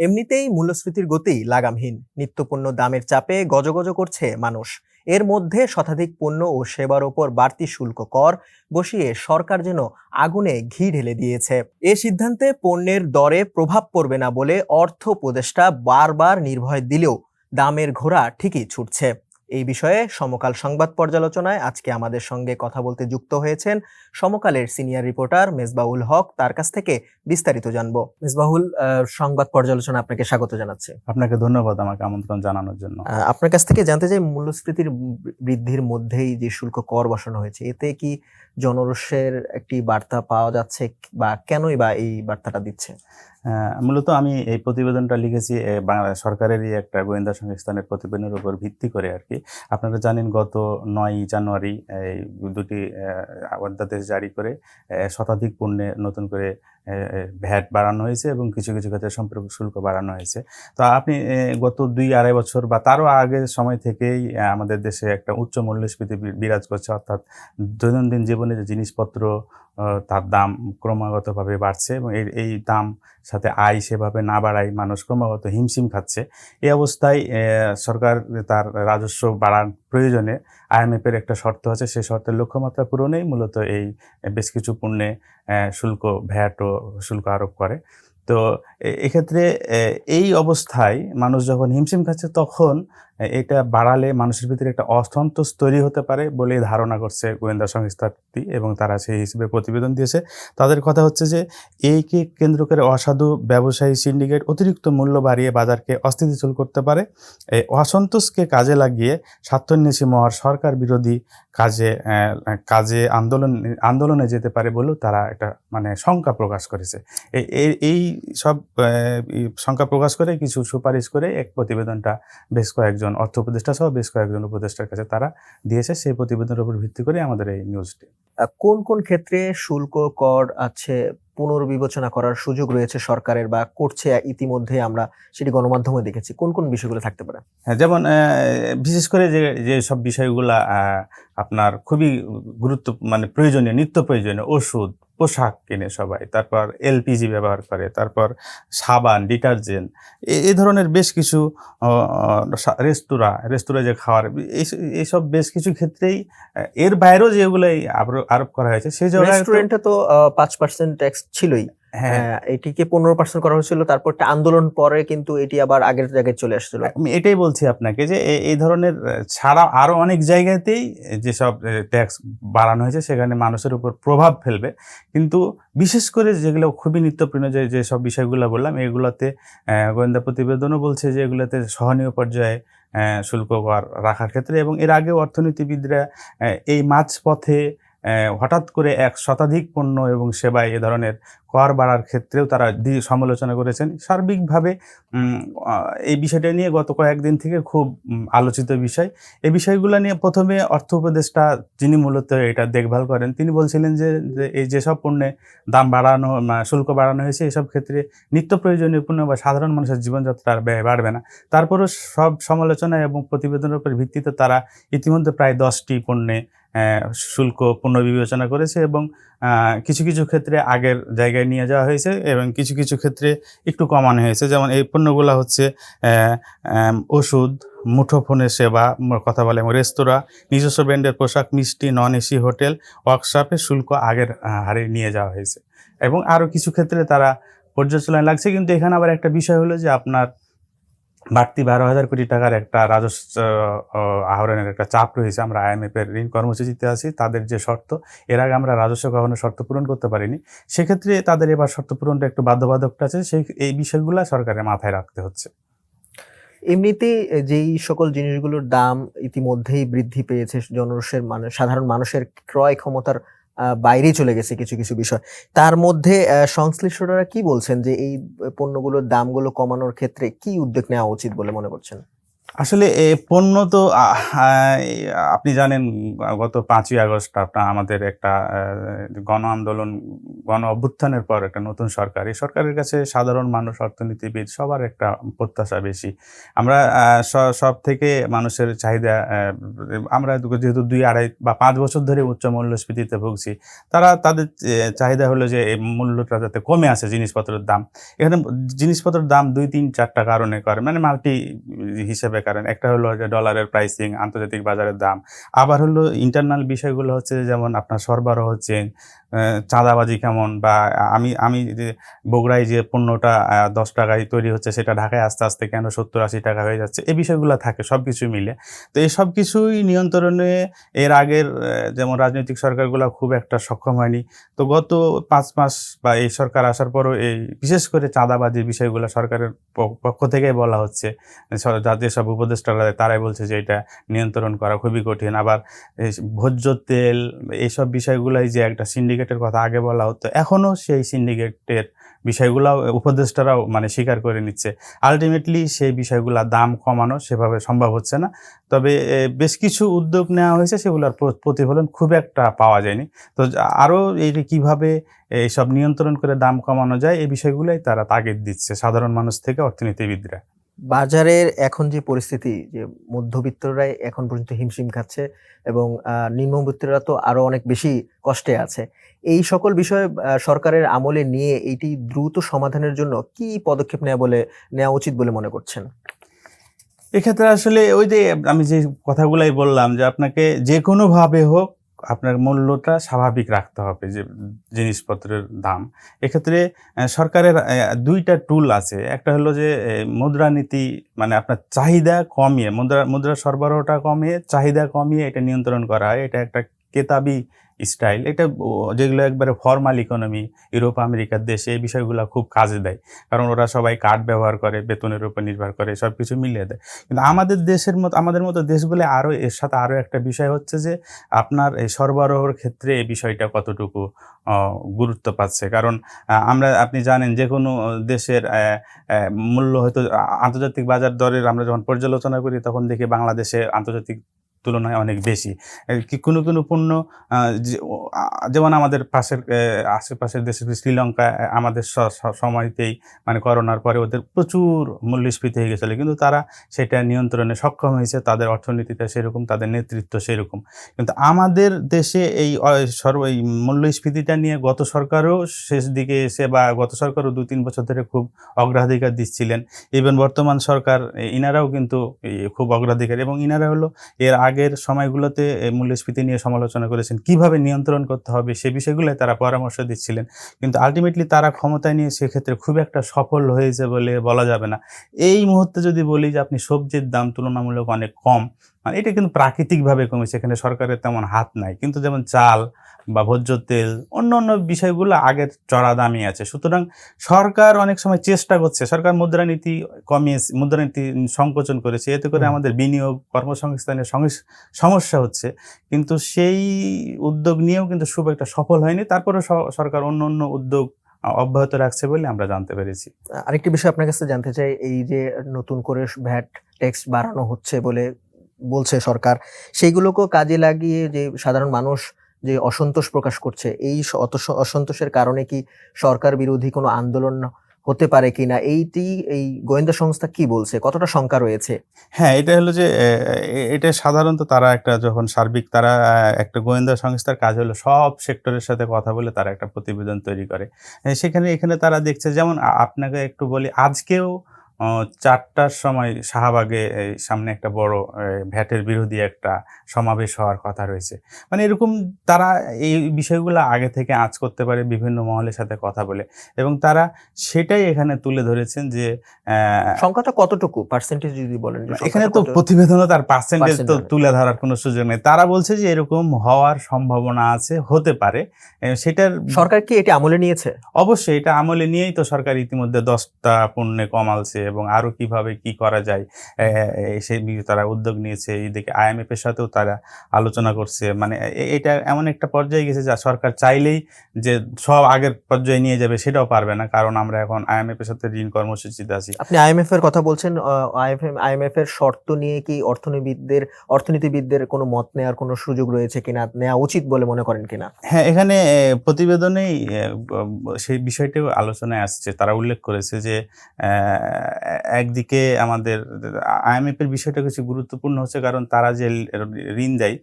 এমনিতেই মূল্যস্ফীতির গতি লাগামহীন। নিত্যপণ্য দামের চাপে গজগজ করছে মানুষ। এর মধ্যে শতাধিক পণ্য ও সেবার ওপর বাড়তি শুল্ক কর বসিয়ে সরকার যেন আগুনে ঘি ঢেলে দিয়েছে। এ সিদ্ধান্তে পণ্যের দরে প্রভাব পড়বে না বলে অর্থ উপদেষ্টা বারবার নির্ভয় দিলেও দামের ঘোড়া ঠিকই ছুটছে। এই বিষয়ে সমকাল সংবাদ পর্যালোচনায় আজকে আমাদের সঙ্গে কথা বলতে যুক্ত হয়েছেন সমকালের সিনিয়র রিপোর্টার মেজবাউল হক তার কাছ থেকে বিস্তারিত জানব। মেজবাহুল সংবাদ পর্যালোচনা আপনাকে স্বাগত জানাচ্ছে। আপনাকে ধন্যবাদ আমাকে আমন্ত্রণ জানানোর জন্য। আপনার কাছ থেকে জানতে চাই মূল্যস্ফীতির বৃদ্ধির মধ্যেই যে শুল্ক কর বসানো হয়েছে এতে কি জনরসের একটি বার্তা পাওয়া যাচ্ছে বা কেনই বা এই বার্তাটা দিচ্ছে? মূলত আমি এই প্রতিবেদনটা লিখেছি বাংলা সরকারেরই একটা গোয়েন্দা সংস্থানের প্রতিবেদনের উপর ভিত্তি করে আর কি। আপনারা জানেন গত নয় জানুয়ারি এই দুটি অধ্যাদেশ জারি করে শতাধিক পণ্যে নতুন করে ভ্যাট বাড়ানো হয়েছে এবং কিছু কিছু ক্ষেত্রে সম্পর্ক শুল্ক বাড়ানো হয়েছে। তো আপনি গত দুই আড়াই বছর বা তারও আগের সময় থেকেই আমাদের দেশে একটা উচ্চ মূল্যস্ফীতি বিরাজ করছে, অর্থাৎ দৈনন্দিন জীবনে যে জিনিসপত্র তার দাম ক্রমাগতভাবে বাড়ছে এবং এই এই দাম সাথে আয় সেভাবে না বাড়ায় মানুষ ক্রমাগত হিমশিম খাচ্ছে। এই অবস্থায় সরকার তার রাজস্ব বাড়ার প্রয়োজনে আইএমএফের একটা শর্ত আছে, সেই শর্তের লক্ষ্যমাত্রা পূরণেই মূলত এই বেশ কিছু পণ্যে শুল্ক ভ্যাট ও শুল্ক আরোপ করে। তো এক্ষেত্রে এই অবস্থায় মানুষ যখন হিমশিম খাচ্ছে তখন এটা বাড়ালে মানুষের ভিতরে একটা অসন্তোষ তৈরি হতে পারে বলে ধারণা করছে গোয়েন্দা সংস্থাটি এবং তারা সেই হিসেবে প্রতিবেদন দিয়েছে। তাদের কথা হচ্ছে যে এইকে কেন্দ্র করে অসাধু ব্যবসায়ী সিন্ডিকেট অতিরিক্ত মূল্য বাড়িয়ে বাজারকে অস্থিতিশীল করতে পারে। এই অসন্তোষকে কাজে লাগিয়ে স্বার্থন্বেষী মহর সরকার বিরোধী কাজে কাজে আন্দোলন, আন্দোলনে যেতে পারে বলেও তারা একটা মানে শঙ্কা প্রকাশ করেছে। এই- সব শঙ্কা প্রকাশ করে কিছু সুপারিশ করে এক প্রতিবেদনটা বেশ কয়েকজন অর্থ উপদেষ্টা সহ বেশ কয়েকজন উপদেষ্টার কাছে তারা দিয়েছে সেই প্রতিবেদনের উপর ভিত্তি করে আমাদের এই নিউজটি কোন কোন ক্ষেত্রে শুল্ক কর আছে পুনর্বিবেচনা করার সুযোগ রয়েছে সরকারের বা করছে ইতিমধ্যে আমরা সেটি গণমাধ্যমে দেখেছি? কোন কোন বিষয়গুলো থাকতে পারে? হ্যাঁ যেমন বিশেষ করে যে যে সব বিষয়গুলা আপনার খুবই গুরুত্ব মানে প্রয়োজনীয় নিত্য প্রয়োজনীয় ওষুধ পোশাক কিনে সবাই, তারপর এলপিজি ব্যবহার করে, তারপর সাবান, ডিটারজেন্ট এই ধরনের বেশ কিছু রেস্তোরাঁ রেস্তোরাঁ যে খাওয়ার, এই- সব বেশ কিছু ক্ষেত্রেই, এর বাইরেও যেগুলো আরো- আরোপ করা হয়েছে, সেই জায়গায় তো পাঁচ পার্সেন্ট ট্যাক্স ছিলই। হ্যাঁ। এটিকে পনেরো পার্সেন্ট করা হয়েছিল তারপর একটা আন্দোলন পরে কিন্তু এটি আবার আগের জায়গায় চলে আসছিল। আমি এটাই বলছি আপনাকে যে এই ধরনের ছাড়া আরও অনেক জায়গাতেই যেসব ট্যাক্স বাড়ানো হয়েছে সেখানে মানুষের উপর প্রভাব ফেলবে। কিন্তু বিশেষ করে যেগুলো খুবই নিত্যপ্রিয় যে যেসব বিষয়গুলো বললাম এগুলোতে গোয়েন্দা প্রতিবেদনও বলছে যে এগুলোতে সহনীয় পর্যায়ে শুল্ক রাখার ক্ষেত্রে এবং এর আগেও অর্থনীতিবিদরা এই মাঝপথে হঠাৎ করে এক শতাধিক পণ্য এবং সেবায় এ ধরনের কর বাড়ার ক্ষেত্রেও তারা সমালোচনা করেছেন। সার্বিকভাবে এই বিষয়টা নিয়ে গত কয়েকদিন থেকে খুব আলোচিত বিষয়। এই বিষয়গুলো নিয়ে প্রথমে অর্থ উপদেষ্টা যিনি মূলত এটা দেখভাল করেন, তিনি বলছিলেন যে এই যেসব পণ্যে দাম বাড়ানো শুল্ক বাড়ানো হয়েছে, এসব ক্ষেত্রে নিত্য প্রয়োজনীয় পণ্য বা সাধারণ মানুষের জীবনযাত্রার ব্যয় বাড়বে না। তারপরও সব সমালোচনা এবং প্রতিবেদনের উপর ভিত্তিতে তারা ইতিমধ্যে প্রায় দশটি পণ্যে শুল্ক পুনর্বিবেচনা করেছে এবং কিছু কিছু ক্ষেত্রে আগের জায়গায় নিয়ে যাওয়া হয়েছে এবং কিছু কিছু ক্ষেত্রে একটু কমানো হয়েছে। যেমন এই পণ্যগুলো হচ্ছে ওষুধ মুঠোফোনের সেবা কথা বলে এবং রেস্তোরাঁ, নিজস্ব ব্র্যান্ডের পোশাক, মিষ্টি নন এসি হোটেল, ওয়ার্কশপে শুল্ক আগের হারে নিয়ে যাওয়া হয়েছে। এবং আরও কিছু ক্ষেত্রে তারা পর্যালোচনায় লাগছে। কিন্তু এখানে আবার একটা বিষয় হলো যে আপনার বাড়তি বারো হাজার কোটি টাকার একটা রাজস্ব আহরণের একটা চাপ রয়েছে। আমরা আইএমএফ এর ঋণ কর্মসূচিতে আছি, তাদের যে শর্ত, এর আগে আমরা রাজস্ব গ্রহণের শর্ত পূরণ করতে পারিনি। সেক্ষেত্রে তাদের এবার শর্ত পূরণটা একটু বাধ্যবাধকটা আছে, সেই, এই বিষয়গুলো সরকারের মাথায় রাখতে হচ্ছে। এমনিতে যেই সকল জিনিসগুলোর দাম ইতিমধ্যেই বৃদ্ধি পেয়েছে জনরসের মানে সাধারণ মানুষের ক্রয় ক্ষমতার আহ, বাইরেই চলে গেছে কিছু কিছু বিষয়। তার মধ্যে সংশ্লিষ্টরা কি বলছেন যে এই পণ্যগুলোর দামগুলো কমানোর ক্ষেত্রে কি উদ্যোগ নেওয়া উচিত বলে মনে করছেন? আসলে এ পণ্য তো আপনি জানেন গত পাঁচই আগস্ট আপনার আমাদের একটা গণ আন্দোলন গণ অভ্যুত্থানের পর একটা নতুন সরকার। এই সরকারের কাছে সাধারণ মানুষ অর্থনীতিবিদ সবার একটা প্রত্যাশা বেশি। আমরা সব থেকে মানুষের চাহিদা আমরা যেহেতু দুই আড়াই বা পাঁচ বছর ধরে উচ্চ মূল্যস্ফীতিতে ভুগছি তারা তাদের চাহিদা হলো যে এই মূল্যটা যাতে কমে আসে জিনিসপত্রের দাম। এখানে জিনিসপত্রের দাম দুই তিন চারটা কারণে করে মানে মাল্টি হিসেবে কারণ। একটা হলো যে ডলারের প্রাইসিং আন্তর্জাতিক বাজারের দাম। আবার হলো ইন্টারনাল বিষয়গুলো হচ্ছে যেমন আপনার সরবরাহ আহ, চাঁদাবাজি কেমন? বা আমি আমি যে বগুড়ায় যে পণ্যটা দশ টাকায় তৈরি হচ্ছে, সেটা ঢাকায় আস্তে আস্তে কেন সত্তর আশি টাকা হয়ে যাচ্ছে? এই বিষয়গুলো থাকে, সব কিছু মিলে। তো এই সব কিছুই নিয়ন্ত্রণে এর আগের যেমন রাজনৈতিক সরকারগুলো খুব একটা সক্ষম হয়নি। তো গত পাঁচ মাস বা এই সরকার আসার পরও এই, বিশেষ করে চাঁদাবাজির বিষয়গুলো সরকারের পক্ষ থেকেই বলা হচ্ছে। স- যা- যেসব উপদেষ্টারা তারাই বলছে যে এটা নিয়ন্ত্রণ করা খুবই কঠিন। আবার ভোজ্য তেল, এইসব বিষয়গুলাই যে একটা সিন্ডিকেটের কথা আগে বলা হতো। এখনও সেই সিন্ডিকেটের বিষয়গুলো উপদেষ্টারাও মানে স্বীকার করে নিচ্ছে। আলটিমেটলি সেই বিষয়গুলোর দাম কমানো সেভাবে সম্ভব হচ্ছে না। তবে বেশ কিছু উদ্যোগ নেওয়া হয়েছে সেগুলোর প্র- প্রতিফলন খুব একটা পাওয়া যায়নি। তো আরও এই যে কীভাবে এইসব নিয়ন্ত্রণ করে দাম কমানো যায়, এই বিষয়গুলোই তারা তাগিদ দিচ্ছে সাধারণ মানুষ থেকে অর্থনীতিবিদরা। বাজারের এখন যে পরিস্থিতি, যে মধ্যবিত্তরাই এখন পর্যন্ত হিমশিম খাচ্ছে এবং নিম্নবিত্তরা তো আরও অনেক বেশি কষ্টে আছে। এই সকল বিষয়ে সরকারের আমলে নিয়ে এইটি দ্রুত সমাধানের জন্য কি পদক্ষেপ নেওয়া বলে নেওয়া উচিত বলে মনে করছেন? এক্ষেত্রে আসলে ওই যে আমি যে কথাগুলাই বললাম যে আপনাকে যে কোনোভাবে হোক আপনার মূল্যটা স্বাভাবিক রাখতে হবে যে জিনিসপত্রের দাম। এক্ষেত্রে সরকারের দুইটা টুল আছে। একটা হলো যে মুদ্রানীতি মানে আপনার চাহিদা কমিয়ে, মুদ্রা মুদ্রা সরবরাহটা কমিয়ে, চাহিদা কমিয়ে এটা নিয়ন্ত্রণ করা। হয় এটা একটা কেতাবি স্টাইল। এটা যেগুলো একবারে ফর্মাল ইকোনমি, ইউরোপ আমেরিকার দেশে এই বিষয়গুলো খুব কাজে দেয়। কারণ ওরা সবাই কার্ড ব্যবহার করে, বেতনের উপর নির্ভর করে সব কিছু মিলিয়ে দেয়। কিন্তু আমাদের দেশের মতো, আমাদের মতো দেশগুলো আরও এর সাথে আরও একটা বিষয় হচ্ছে যে, আপনার এই সরবরাহর ক্ষেত্রে এই বিষয়টা কতটুকু গুরুত্ব পাচ্ছে। কারণ আমরা, আপনি জানেন যে কোনো দেশের মূল্য হয়তো আন্তর্জাতিক বাজার দরের আমরা যখন পর্যালোচনা করি, তখন দেখি বাংলাদেশে আন্তর্জাতিক তুলনায় অনেক বেশি। কোনো কোনো পণ্য যেমন আমাদের পাশের আশেপাশের দেশে শ্রীলঙ্কা আমাদের সময়তেই মানে করোনার পরে ওদের প্রচুর মূল্যস্ফীতি হয়ে গেছিল। কিন্তু তারা সেটা নিয়ন্ত্রণে সক্ষম হয়েছে, তাদের অর্থনীতিটা সেরকম, তাদের নেতৃত্ব সেরকম। কিন্তু আমাদের দেশে এই সর্ব এই মূল্যস্ফীতিটা নিয়ে গত সরকারও শেষ দিকে এসে বা গত সরকারও দু তিন বছর ধরে খুব অগ্রাধিকার দিচ্ছিলেন। ইভেন বর্তমান সরকার ইনারাও কিন্তু খুব অগ্রাধিকার এবং ইনারা হলো এর আগের সময়গুলোতে মূল্যস্ফীতি নিয়ে সমালোচনা করেছেন। কীভাবে নিয়ন্ত্রণ করতে হবে সে বিষয়গুলোয় তারা পরামর্শ দিচ্ছিলেন। কিন্তু আলটিমেটলি তারা ক্ষমতায় নিয়ে সেক্ষেত্রে খুব একটা সফল হয়েছে বলে বলা যাবে না। এই মুহূর্তে যদি বলি যে আপনি সবজির দাম তুলনামূলক অনেক কম মানে এটা কিন্তু প্রাকৃতিকভাবে কমেছে এখানে সরকারের তেমন হাত নাই। কিন্তু যেমন চাল বা ভোজ্য তেল অন্য অন্য বিষয়গুলো আগের চড়া দামি আছে। সুতরাং সরকার অনেক সময় চেষ্টা করছে সরকার মুদ্রানীতি কমিয়ে মুদ্রানীতি সংকোচন করেছে এতে করে আমাদের বিনিয়োগ কর্মসংস্থানের সমস্যা হচ্ছে। কিন্তু সেই উদ্যোগ নিয়েও কিন্তু খুব একটা সফল হয়নি। তারপরে সরকার অন্য অন্য উদ্যোগ অব্যাহত রাখছে বলে আমরা জানতে পেরেছি। আরেকটি বিষয় আপনার কাছে জানতে চাই এই যে নতুন করে ভ্যাট ট্যাক্স বাড়ানো হচ্ছে বলে বলছে সরকার, সেইগুলোকেও কাজে লাগিয়ে যে সাধারণ মানুষ যে অসন্তোষ প্রকাশ করছে, এই অসন্তোষের কারণে কি সরকার বিরোধী কোনো আন্দোলন হতে পারে কিনা এইটি, এই গোয়েন্দা সংস্থা কি বলছে? কতটা শঙ্কা রয়েছে? হ্যাঁ এটা হলো যে এটা সাধারণত তারা একটা যখন সার্বিক তারা একটা গোয়েন্দা সংস্থার কাজ হলো সব সেক্টরের সাথে কথা বলে তারা একটা প্রতিবেদন তৈরি করে। সেখানে, এখানে তারা দেখছে, যেমন আপনাকে একটু বলি, আজকেও চারটার সময় শাহবাগে এই সামনে একটা বড় ভ্যাটের বিরোধী একটা সমাবেশ হওয়ার কথা রয়েছে। মানে এরকম তারা এই বিষয়গুলো আগে থেকে আঁচ করতে পারে বিভিন্ন মহলের সাথে কথা বলে। এবং তারা সেটাই এখানে তুলে ধরেছেন যে সংখ্যাটা কতটুকু? পার্সেন্টেজ যদি বলেন এখানে তো কত? প্রতিবেদনে তার পার্সেন্টেজ তো তুলে ধরার কোনো সুযোগ নেই। তারা বলছে যে এরকম হওয়ার সম্ভাবনা আছে হতে পারে। সেটার সরকার কি এটি আমলে নিয়েছে? অবশ্যই এটা আমলে নিয়েই তো সরকার ইতিমধ্যে দশটা পণ্যে কমালছে এবং আরও কীভাবে কি করা যায় সেই তারা উদ্যোগ নিয়েছে এইদিকে আইএমএফ এর সাথেও তারা আলোচনা করছে। মানে এটা এমন একটা পর্যায়ে গেছে যা সরকার চাইলেই যে সব আগের পর্যায়ে নিয়ে যাবে সেটাও পারবে না কারণ আমরা এখন আইএমএফ এর সাথে ঋণ কর্মসূচিতে আছি। আপনি আইএমএফ এর কথা বলছেন আইএমএফ এর শর্ত নিয়ে কি অর্থনীতিবিদদের অর্থনীতিবিদদের কোনো মত নেওয়ার কোনো সুযোগ রয়েছে কিনা নেওয়া উচিত বলে মনে করেন কিনা? হ্যাঁ এখানে প্রতিবেদনেই সেই বিষয়টিও আলোচনায় আসছে। তারা উল্লেখ করেছে যে আহ, একদিকে আমাদের আইএমএফ এর বিষয়টা কিছু গুরুত্বপূর্ণ হচ্ছে কারণ তারা যে ঋণ দেয়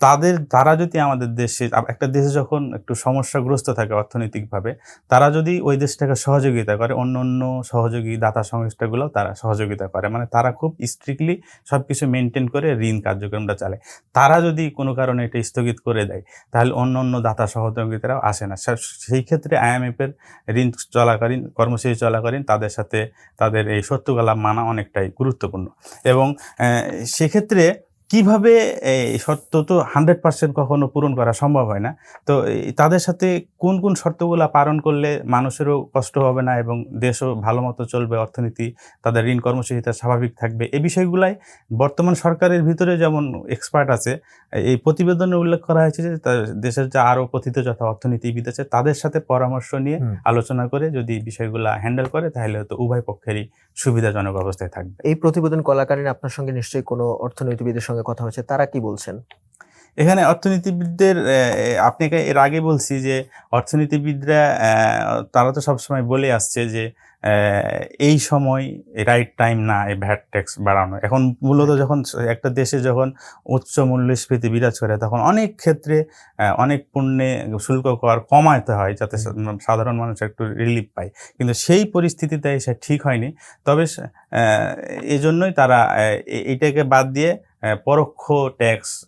তাদের, তারা যদি আমাদের দেশে একটা দেশে যখন একটু সমস্যাগ্রস্ত থাকে অর্থনৈতিকভাবে, তারা যদি ওই দেশটাকে সহযোগিতা করে, অন্য অন্য সহযোগী দাতা সংস্থাগুলো তারা সহযোগিতা করে। মানে তারা খুব স্ট্রিক্টলি সব কিছু মেনটেন করে ঋণ কার্যক্রমটা চালায়। তারা যদি কোনো কারণে এটা স্থগিত করে দেয়, তাহলে অন্য অন্য দাতা সহযোগিতারাও আসে না। সেই ক্ষেত্রে আইএমএফ এর ঋণ চলাকালীন, কর্মসূচি চলাকালীন তাদের সাথে তাদের এই সত্যগুলা মানা অনেকটাই গুরুত্বপূর্ণ। এবং সেক্ষেত্রে কীভাবে এই শর্ত তো হান্ড্রেড পার্সেন্ট কখনো পূরণ করা সম্ভব হয় না। তো তাদের সাথে কোন কোন শর্তগুলা পালন করলে মানুষেরও কষ্ট হবে না এবং দেশও ভালো মতো চলবে অর্থনীতি তাদের ঋণ কর্মসূচিটা স্বাভাবিক থাকবে? এই বিষয়গুলাই বর্তমান সরকারের ভিতরে যেমন এক্সপার্ট আছে এই প্রতিবেদনে উল্লেখ করা হয়েছে যে দেশের যে আরও কথিত যথা অর্থনীতিবিদ আছে তাদের সাথে পরামর্শ নিয়ে আলোচনা করে যদি বিষয়গুলা হ্যান্ডেল করে তাহলে হয়তো উভয় পক্ষেরই সুবিধাজনক অবস্থায় থাকবে। এই প্রতিবেদন কলাকালীন আপনার সঙ্গে নিশ্চয়ই কোনো অর্থনীতিবিদের সঙ্গে কথা হয়েছে, তারা কি বলছেন? এখানে অর্থনীতিবিদদের আপনাকে এর আগে বলছি যে, অর্থনীতিবিদরা তারা তো সবসময় বলে আসছে যে এই সময় রাইট টাইম না এই ভ্যাট ট্যাক্স বাড়ানো। এখন মূলত যখন একটা দেশে যখন উচ্চ মূল্যস্ফীতি বিরাজ করে তখন অনেক ক্ষেত্রে অনেক পণ্যে শুল্ক কর কমাতে হয় যাতে সাধারণ মানুষ একটু রিলিফ পায়। কিন্তু সেই পরিস্থিতিতে এসে ঠিক হয়নি। তবে সে- আহ, এই জন্যই তারা এইটাকে বাদ দিয়ে পরোক্ষ ট্যাক্স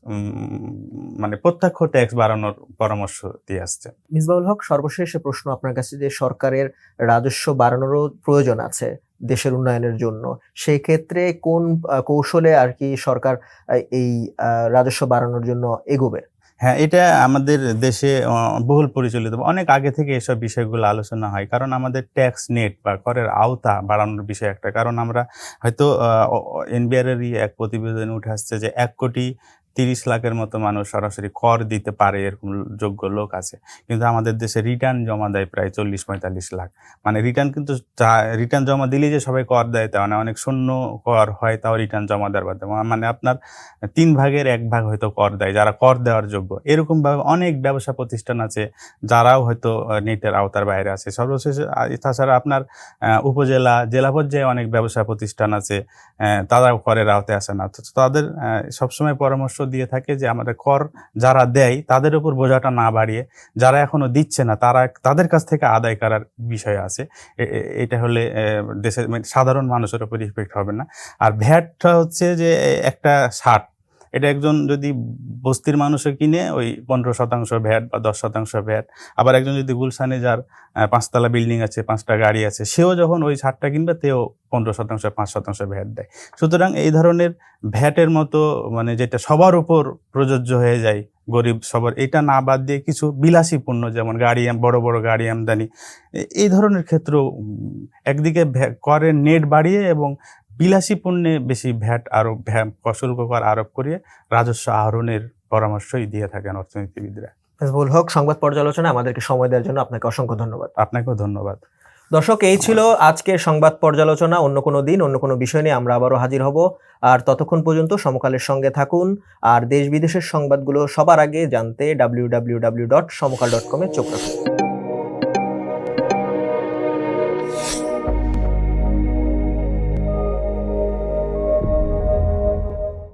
মানে প্রত্যক্ষ ট্যাক্স বাড়ানোর পরামর্শ দিয়ে আসছে। মিসবাউল হক সর্বশেষ প্রশ্ন আপনার কাছে যে সরকারের রাজস্ব বাড়ানোরও প্রয়োজন আছে দেশের উন্নয়নের জন্য। সেই ক্ষেত্রে কোন কৌশলে আর কি সরকার এই রাজস্ব বাড়ানোর জন্য এগোবে? হ্যাঁ এটা আমাদের দেশে বহুল পরিচালিত। অনেক আগে থেকে এসব বিষয়গুলো আলোচনা হয়। কারণ আমাদের ট্যাক্স নেট বা করের আওতা বাড়ানোর বিষয় একটা। কারণ আমরা হয়তো এনবিআরেরই এক প্রতিবেদনে উঠে আসছে যে এক কোটি তিরিশ লাখের মতো মানুষ সরাসরি কর দিতে পারে, এরকম যোগ্য লোক আছে। কিন্তু আমাদের দেশে রিটার্ন জমা দেয় প্রায় চল্লিশ, পঁয়তাল্লিশ লাখ। মানে রিটার্ন কিন্তু রিটার্ন জমা দিলেই যে সবাই কর দেয়, তা মানে অনেক শূন্য কর হয়, তাও রিটার্ন জমা দেওয়ার বাদে মানে আপনার তিন ভাগের এক ভাগ হয়তো কর দেয়, যারা কর দেওয়ার যোগ্য। এরকমভাবে অনেক ব্যবসা প্রতিষ্ঠান আছে, যারাও হয়তো নেটের আওতার বাইরে আছে। সর্বশেষে তাছাড়া আপনার উপজেলা, জেলা পর্যায়ে অনেক ব্যবসা প্রতিষ্ঠান আছে তারাও করের আওতায় আসে না। তাদের সবসময় পরামর্শ দিয়ে থাকে যে আমাদের কর যারা দেয়, তাদের উপর বোঝাটা না বাড়িয়ে যারা এখনও দিচ্ছে না, তারা তাদের কাছ থেকে আদায় করার বিষয় আছে। এটা হলে দেশের মানে সাধারণ মানুষের উপর ইফেক্ট হবে না। আর ভ্যাটটা হচ্ছে যে, একটা ষাট এটা একজন যদি বস্তির মানুষও কিনে ওই পনেরো শতাংশ ভ্যাট বা দশ শতাংশ ভ্যাট আবার একজন যদি গুলশানে যার পাঁচতলা বিল্ডিং আছে পাঁচটা গাড়ি আছে সেও যখন ওই ছাড়টা কিনবে তেও পনেরো শতাংশ পাঁচ শতাংশ ভ্যাট দেয়। সুতরাং এই ধরনের ভ্যাটের মতো মানে যেটা সবার উপর প্রযোজ্য হয়ে যায় গরিব সবার এটা না বাদ দিয়ে কিছু বিলাসী পণ্য যেমন গাড়ি বড় বড় গাড়ি আমদানি এই ধরনের ক্ষেত্রেও উম, একদিকে করের নেট বাড়িয়ে এবং বিলাসী পণ্যে বেশি ভ্যাট আরোপ ভ্যা- শুল্ক কর আরোপ করিয়ে রাজস্ব আহরণের পরামর্শই দিয়ে থাকেন অর্থনীতিবিদরা। মিসবাউল হক সংবাদ পর্যালোচনা আমাদেরকে সময় দেওয়ার জন্য আপনাকে অসংখ্য ধন্যবাদ। আপনাকেও ধন্যবাদ। দর্শক এই ছিল আজকের সংবাদ পর্যালোচনা। অন্য কোনো দিন অন্য কোনো বিষয় নিয়ে আমরা আবারও হাজির হব। আর ততক্ষণ পর্যন্ত সমকালের সঙ্গে থাকুন। আর দেশ বিদেশের সংবাদগুলো সবার আগে জানতে W W W dot Samakal dot কমে চোখ রাখুন।